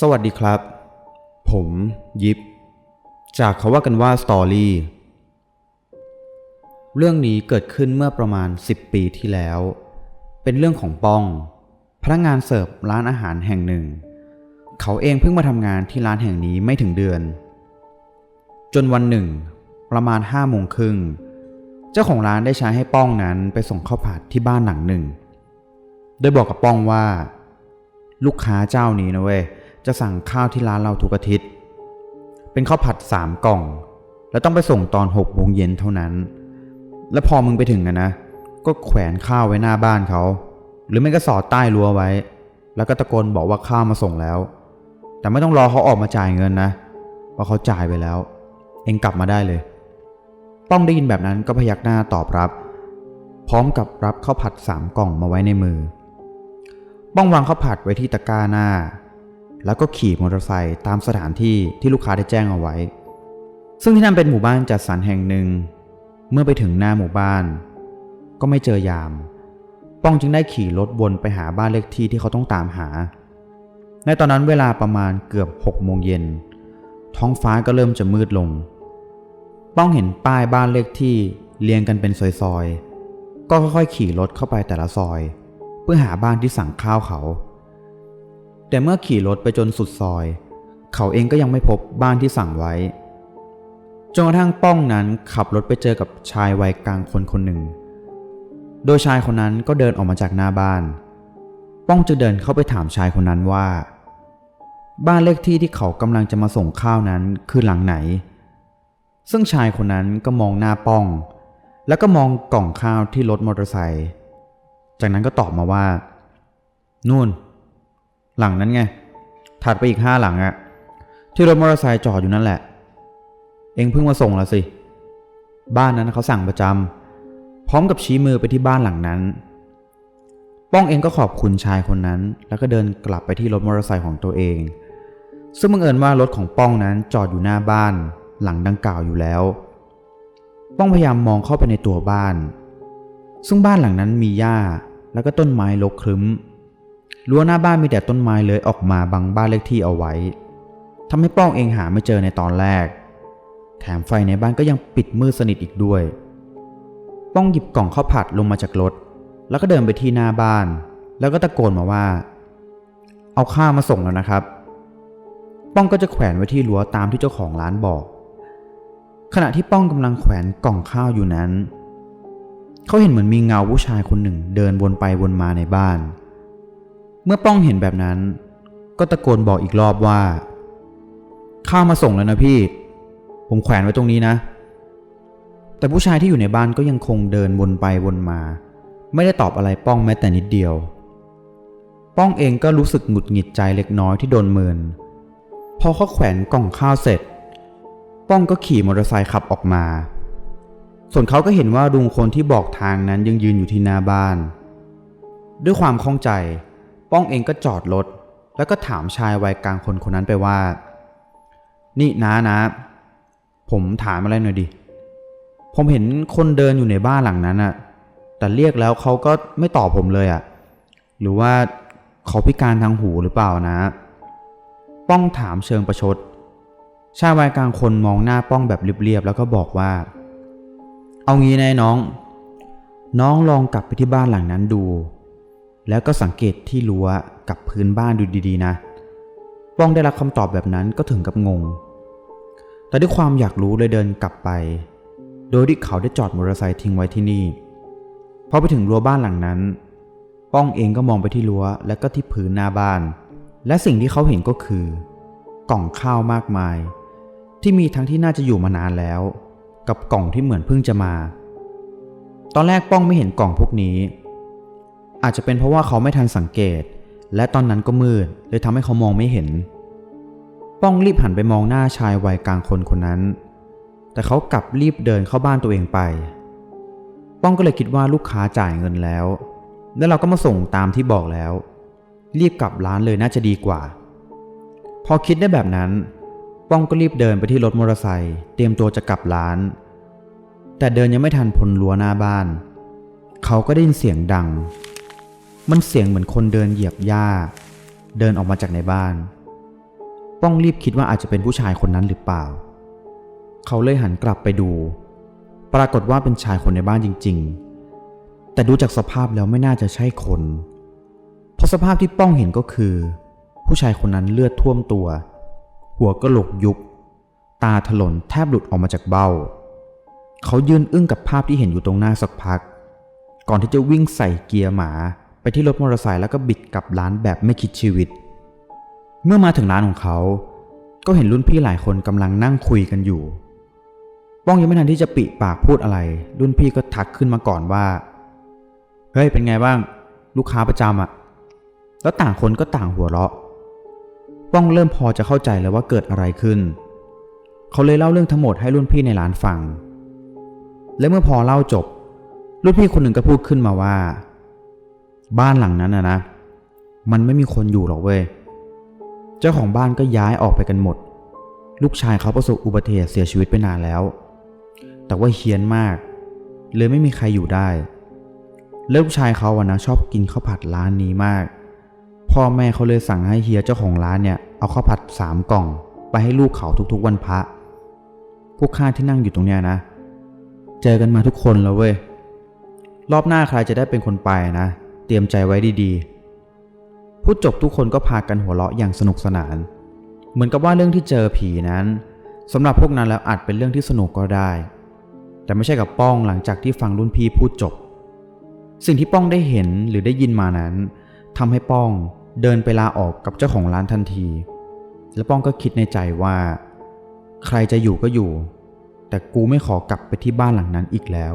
สวัสดีครับ ผมยิปจากเขาว่ากันว่าสตอรี่เรื่องนี้เกิดขึ้นเมื่อประมาณ 10 ปีที่แล้ว เป็นเรื่องของป้อง พนักงานเสิร์ฟร้านอาหารแห่งหนึ่ง เขาเองเพิ่งมาทำงานที่ร้านแห่งนี้ไม่ถึงเดือน จนวันหนึ่ง ประมาณห้าโมงครึ่งเจ้าของร้านได้ใช้ให้ป้องนั้นไปส่งข้าวผัดที่บ้านหลังหนึ่ง โดยบอกกับป้องว่า ลูกค้าเจ้านี้นะเว้ย จะสั่งข้าวที่ร้านเราทุกอาทิตย์ เป็นข้าวผัดสามกล่อง แล้วต้องไปส่งตอนหกโมงเย็นเท่านั้น แล้วพอมึงไปถึงนะนะ ก็แขวนข้าวไว้หน้าบ้านเขา หรือไม่ก็สอดใต้รั้วไว้ แล้วก็ตะโกนบอกว่าข้าวมาส่งแล้ว แต่ไม่ต้องรอเขาออกมาจ่ายเงินนะเพราะเขาจ่ายไปแล้ว เองกลับมาได้เลย ป้องได้ยินแบบนั้นก็พยักหน้าตอบรับ พร้อมกับรับข้าวผัดสามกล่องมาไว้ในมือ ป้องวางข้าวผัดไว้ที่ตะกร้าหน้า แล้วก็ขี่มอเตอร์ไซค์ตามสถานที่ที่ลูกค้าได้แจ้งเอาไว้ ซึ่งที่นั่นเป็นหมู่บ้านจัดสรรแห่งหนึ่ง เมื่อไปถึงหน้าหมู่บ้าน ก็ไม่เจอยาม ป้องจึงได้ขี่รถวนไปหาบ้านเลขที่ที่เขาต้องตามหา ในตอนนั้นเวลาประมาณเกือบหกโมงเย็น ท้องฟ้าก็เริ่มจะมืดลง ป้องเห็นป้ายบ้านเลขที่เรียงกันเป็นซอยๆ ก็ค่อยๆขี่รถเข้าไปแต่ละซอย เพื่อหาบ้านที่สั่งข้าวเขา แต่เมื่อขี่รถไปจนสุดซอย เขาเองก็ยังไม่พบบ้านที่สั่งไว้ จนกระทั่งป้องนั้นขับรถไปเจอกับชายวัยกลางคนคนหนึ่ง โดยชายคนนั้นก็เดินออกมาจากหน้าบ้าน ป้องจะเดินเข้าไปถามชายคนนั้นว่า บ้านเลขที่ที่เขากำลังจะมาส่งข้าวนั้นคือหลังไหน ซึ่งชายคนนั้นก็มองหน้าป้อง แล้วก็มองกล่องข้าวที่รถมอเตอร์ไซค์ จากนั้นก็ตอบมาว่า นู่น หลังนั้นไง ถัดไปอีกห้าหลังอะที่รถมอเตอร์ไซค์จอดอยู่นั่นแหละ เองเพิ่งมาส่งล้วสิ บ้านนั้นเขาสั่งประจำพร้อมกับชี้มือไปที่บ้านหลังนั้น ป้องเองก็ขอบคุณชายคนนั้น แล้วก็เดินกลับไปที่รถมอเตอร์ไซค์ของตัวเอง ซึ่งบังเอิญว่ารถของป้องนั้นจอดอยู่หน้าบ้าน หลังดังกล่าวอยู่แล้วป้องพยายามมองเข้าไปในตัวบ้าน ซึ่งบ้านหลังนั้นมีหญ้าแล้วก็ต้นไม้รกครึ้ม รั้วหน้าบ้านมีแต่ต้นไม้เลื้อยออกมาบังบ้านเลขที่เอาไว้ทำให้ป้องเองหาไม่เจอในตอนแรก แถมไฟในบ้านก็ยังปิดมืดสนิทอีกด้วย ป้องหยิบกล่องข้าวผัดลงมาจากรถ แล้วก็เดินไปที่หน้าบ้าน แล้วก็ตะโกนมาว่า เอาข้าวมาส่งแล้วนะครับ ป้องก็จะแขวนไว้ที่รั้วตามที่เจ้าของร้านบอก ขณะที่ป้องกำลังแขวนกล่องข้าวอยู่นั้น เขาเห็นเหมือนมีเงาผู้ชายคนหนึ่งเดินวนไปวนมาในบ้านเเมื่อป้องเห็นแบบนั้น ก็ตะโกนบอกอีกรอบว่า ข้าวมาส่งแล้วนะพี่ ผมแขวนไว้ตรงนี้นะ แต่ผู้ชายที่อยู่ในบ้านก็ยังคงเดินวนไปวนมา ไม่ได้ตอบอะไรป้องแม้แต่นิดเดียว ป้องเองก็รู้สึกหงุดหงิดใจเล็กน้อยที่โดนเมิน พอเขาแขวนกล่องข้าวเสร็จ ป้องก็ขี่มอเตอร์ไซค์ขับออกมา ส่วนเขาก็เห็นว่าลุงคนที่บอกทางนั้นยังยืนอยู่ที่หน้าบ้าน ด้วยความข้องใจ ป้องเองก็จอดรถแล้วก็ถามชายวัยกลางคนคนนั้นไปว่า นี่น้านะ ผมถามอะไรหน่อยดิ ผมเห็นคนเดินอยู่ในบ้านหลังนั้นอะแต่เรียกแล้วเขาก็ไม่ตอบผมเลยอะหรือว่าเขาพิการทางหูหรือเปล่านะ ป้องถามเชิงประชด ชายวัยกลางคนมองหน้าป้องแบบเรียบๆแล้วก็บอกว่า เอางี้นะน้อง น้องลองกลับไปที่บ้านหลังนั้นดู แล้วก็สังเกตที่รั้วกับพื้นบ้านดูดีๆนะป้องได้รับคำตอบแบบนั้นก็ถึงกับงง แต่ด้วยความอยากรู้เลยเดินกลับไป โดยที่เขาได้จอดมอเตอร์ไซค์ทิ้งไว้ที่นี่ พอไปถึงรั้วบ้านหลังนั้น ป้องเองก็มองไปที่รั้วและก็ที่พื้นหน้าบ้าน และสิ่งที่เขาเห็นก็คือ กล่องข้าวมากมาย ที่มีทั้งที่น่าจะอยู่มานานแล้ว กับกล่องที่เหมือนเพิ่งจะมา ตอนแรกป้องไม่เห็นกล่องพวกนี้ อาจจะเป็นเพราะว่าเขาไม่ทันสังเกต และตอนนั้นก็มืดเลยทำให้เขามองไม่เห็น ป้องรีบหันไปมองหน้าชายวัยกลางคนคนนั้น แต่เขากลับรีบเดินเข้าบ้านตัวเองไป ป้องก็เลยคิดว่าลูกค้าจ่ายเงินแล้ว แล้วเราก็มาส่งตามที่บอกแล้ว รีบกลับร้านเลยน่าจะดีกว่า พอคิดได้แบบนั้น ป้องก็รีบเดินไปที่รถมอเตอร์ไซค์เตรียมตัวจะกลับร้าน แต่เดินยังไม่ทันพ้นรั้วหน้าบ้าน เขาก็ได้ยินเสียงดัง มันเสียงเหมือนคนเดินเหยียบหญ้า เดินออกมาจากในบ้าน ป้องรีบคิดว่าอาจจะเป็นผู้ชายคนนั้นหรือเปล่า เขาเลยหันกลับไปดู ปรากฏว่าเป็นชายคนในบ้านจริง ๆ แต่ดูจากสภาพแล้วไม่น่าจะใช่คน เพราะสภาพที่ป้องเห็นก็คือ ผู้ชายคนนั้นเลือดท่วมตัว หัวกระโหลกยุบ ตาถลนแทบหลุดออกมาจากเบ้า เขายืนอึ้งกับภาพที่เห็นอยู่ตรงหน้าสักพัก ก่อนที่จะวิ่งใส่เกียร์หมา ไปที่รถมอเตอร์ไซค์แล้วก็บิดกลับร้านแบบไม่คิดชีวิต เมื่อมาถึงร้านของเขา ก็เห็นรุ่นพี่หลายคนกำลังนั่งคุยกันอยู่ ป้องยังไม่ทันที่จะปิปากพูดอะไร รุ่นพี่ก็ทักขึ้นมาก่อนว่า เฮ้ยเป็นไงบ้าง ลูกค้าประจำอะแล้วต่างคนก็ต่างหัวเราะ ป้องเริ่มพอจะเข้าใจแล้วว่าเกิดอะไรขึ้น เขาเลยเล่าเรื่องทั้งหมดให้รุ่นพี่ในร้านฟัง และเมื่อพอเล่าจบ รุ่นพี่คนหนึ่งก็พูดขึ้นมาว่า บ้านหลังนั้นนะนะ มันไม่มีคนอยู่หรอกเว้ย เจ้าของบ้านก็ย้ายออกไปกันหมด ลูกชายเขาประสบอุบัติเหตุเสียชีวิตไปนานแล้ว แต่ว่าเฮี้ยนมาก เลยไม่มีใครอยู่ได้ แล้วลูกชายเขาอะนะชอบกินข้าวผัดร้านนี้มาก พ่อแม่เขาเลยสั่งให้เฮียเจ้าของร้านเนี่ยเอาข้าวผัดสามกล่อง ไปให้ลูกเขาทุกๆวันพระ พวกข้าที่นั่งอยู่ตรงเนี้ยนะ เจอกันมาทุกคนแล้วเว้ย รอบหน้าใครจะได้เป็นคนไปนะ เตรียมใจไว้ดีๆ พูดจบทุกคนก็พากันหัวเราะอย่างสนุกสนาน เหมือนกับว่าเรื่องที่เจอผีนั้นสำหรับพวกนั้นแล้วอาจเป็นเรื่องที่สนุกก็ได้ แต่ไม่ใช่กับป้องหลังจากที่ฟังรุ่นพี่พูดจบ สิ่งที่ป้องได้เห็นหรือได้ยินมานั้นทำให้ป้องเดินไปลาออกกับเจ้าของร้านทันที และป้องก็คิดในใจว่า ใครจะอยู่ก็อยู่ แต่กูไม่ขอกลับไปที่บ้านหลังนั้นอีกแล้ว